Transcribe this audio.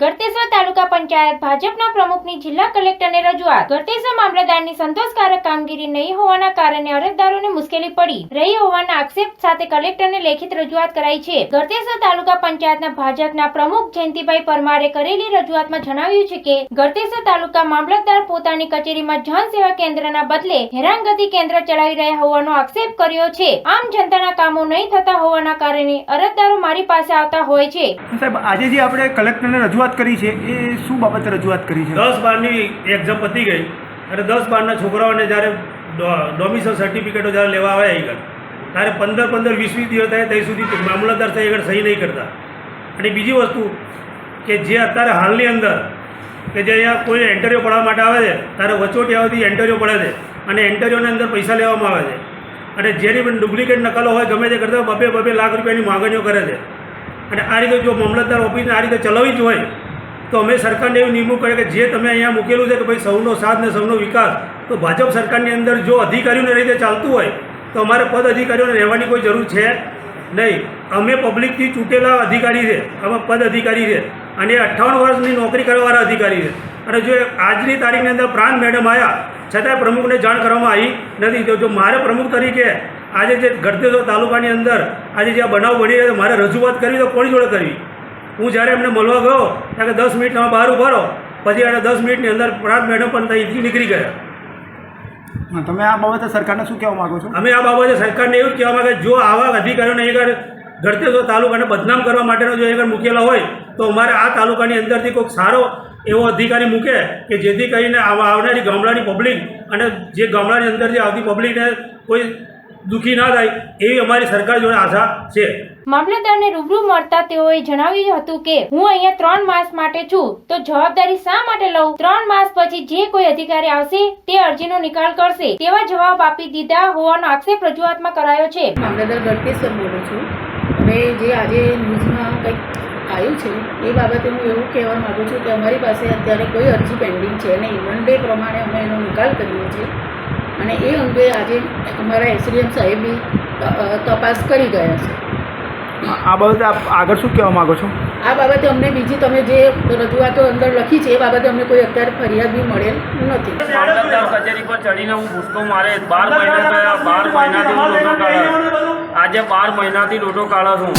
ગળતેશ્વર તાલુકા પંચાયત ભાજપના પ્રમુખની જિલ્લા કલેક્ટરને રજૂઆત. ગળતેશ્વર મામલતદારની સંતોષકારક કામગીરી નહીં હોવાના કારણે અરજદારોને મુશ્કેલી પડી. રહી હોવાના આક્ષેપ સાથે કલેક્ટરને લેખિત રજૂઆત કરાઈ છે. ગળતેશ્વર તાલુકા પંચાયતના ભાજપના પ્રમુખ જયંતિભાઈ પરમારે કરેલી રજૂઆતમાં જણાવ્યું છે કે, ગળતેશ્વર તાલુકા મામલતદાર પોતાની કચેરીમાં જન સેવા કેન્દ્રના બદલે હેરાનગતિ કેન્દ્ર ચલાવી રહ્યા હોવાનો આક્ષેપ કર્યો છે. આમ જનતાના કામો નહીં થતા હોવાના કારણે અરજદારો મારી પાસે આવતા હોય છે. સાહેબ, આજે જે આપણે કલેક્ટરને રજૂઆત કરી છે, એ શું બાબતે રજૂઆત કરી છે? દસ બારની એક્ઝામ પતી ગઈ અને દસ બારના છોકરાઓને જ્યારે ડોમિસલ સર્ટિફિકેટો જ્યારે લેવા આવે આગળ ત્યારે પંદર પંદર વીસ વીસ દિવસ થાય ત્યાં સુધી મામલતદાર સાહેબ આગળ સહી નહીં કરતા. અને બીજી વસ્તુ કે જે અત્યારે હાલની અંદર કે જે અહીંયા કોઈ એન્ટરવ્યૂ પડવા માટે આવે છે, ત્યારે વચોટિયાઓથી એન્ટરીઓ પડે છે અને એન્ટરીઓની અંદર પૈસા લેવામાં આવે છે. અને જેની પણ ડુપ્લિકેટ નકલો હોય, ગમે તે કરતા બબે બબે લાખ રૂપિયાની માગણીઓ કરે છે. અને આ રીતે જો મામલતદાર ઓફિસને આ રીતે ચલાવવી જ હોય તો અમે સરકારને એવું નિમણૂક કરે કે જે તમે અહીંયા મૂકેલું છે કે ભાઈ સૌનો સાથ ને સૌનો વિકાસ, તો ભાજપ સરકારની અંદર જો અધિકારીઓને રીતે ચાલતું હોય, તો અમારે પદ અધિકારીઓને રહેવાની કોઈ જરૂર છે નહીં. અમે પબ્લિકથી ચૂંટેલા અધિકારી છે અમે પદ અધિકારી છે અને અઠ્ઠાવન વર્ષની નોકરી કરવાવાળા અધિકારી છે. અને જો આજની તારીખની અંદર પ્રાણ મેડમ આવ્યા, છતાંય પ્રમુખને જાણ કરવામાં આવી નથી. જો મારે પ્રમુખ તરીકે આજે જે ગળતેશ્વર તાલુકાની અંદર આજે જે બનાવ બની રહ્યો મારે રજૂઆત કરવી તો કોની જોડે કરવી? હું જ્યારે એમને મળવા ગયો ત્યારે દસ મિનિટ તમે બહાર ઊભા પછી એને દસ મિનિટની અંદર પ્રાંત મેડમ પણ ત્યાંથી નીકળી ગયા. હા, તમે આ બાબતે સરકારને શું કહેવા માગો છો? અમે આ બાબતે સરકારને એવું જ કહેવા માંગે જો આવા અધિકારીઓને આગળ ગળતેશ્વર તાલુકાને બદનામ કરવા માટેનો જો આગળ મૂકેલા હોય તો અમારે આ તાલુકાની અંદરથી કોઈક સારો એવો અધિકારી મૂકે કે જેથી કરીને આવા આવનારી ગામડાની પબ્લિક અને જે ગામડાની અંદર જે આવતી પબ્લિકને કોઈ દુઃખી ના થાય એવી અમારી સરકાર જોડે આશા છે. મામલતદારને રૂબરૂ મળતા તેઓએ જણાવ્યું હતું કે હું અહીંયા ત્રણ માસ માટે છું તો જવાબદારી શા માટે લઉં? ત્રણ માસ પછી જે કોઈ અધિકારી આવશે તે અરજીનો નિકાલ કરશે. તેવા જવાબ આપી દીધા હોવાનો આક્ષેપ રજૂઆતમાં કરાયો છે. મામલતદાર ગળતેશ્વર બોલું છું. હવે જે આજે ન્યૂઝમાં કંઈક આવ્યું છે એ બાબતે હું એવું કહેવા માગું છું કે અમારી પાસે અત્યારે કોઈ અરજી પેન્ડિંગ છે નહીં. વન ડે પ્રમાણે અમે એનો નિકાલ કરીએ છીએ. અને એ અંગે આજે અમારા એસડીએમ સાહેબી તપાસ કરી ગયા છે. આ બાબતે આપ આગળ શું કહેવા માગો છો? આ બાબતે અમને બીજી તમે જે રજૂઆતો અંદર લખી છે એ બાબતે અમને કોઈ અત્યારે ફરિયાદ બી મળેલ નથી. મામલતદાર કચેરી પર ચડીને હું ભૂસકો મારે બાર મહિના થયા બાર મહિનાથી લોટો કાઢ્યો આજે બાર મહિનાથી લોટો કાઢો છું.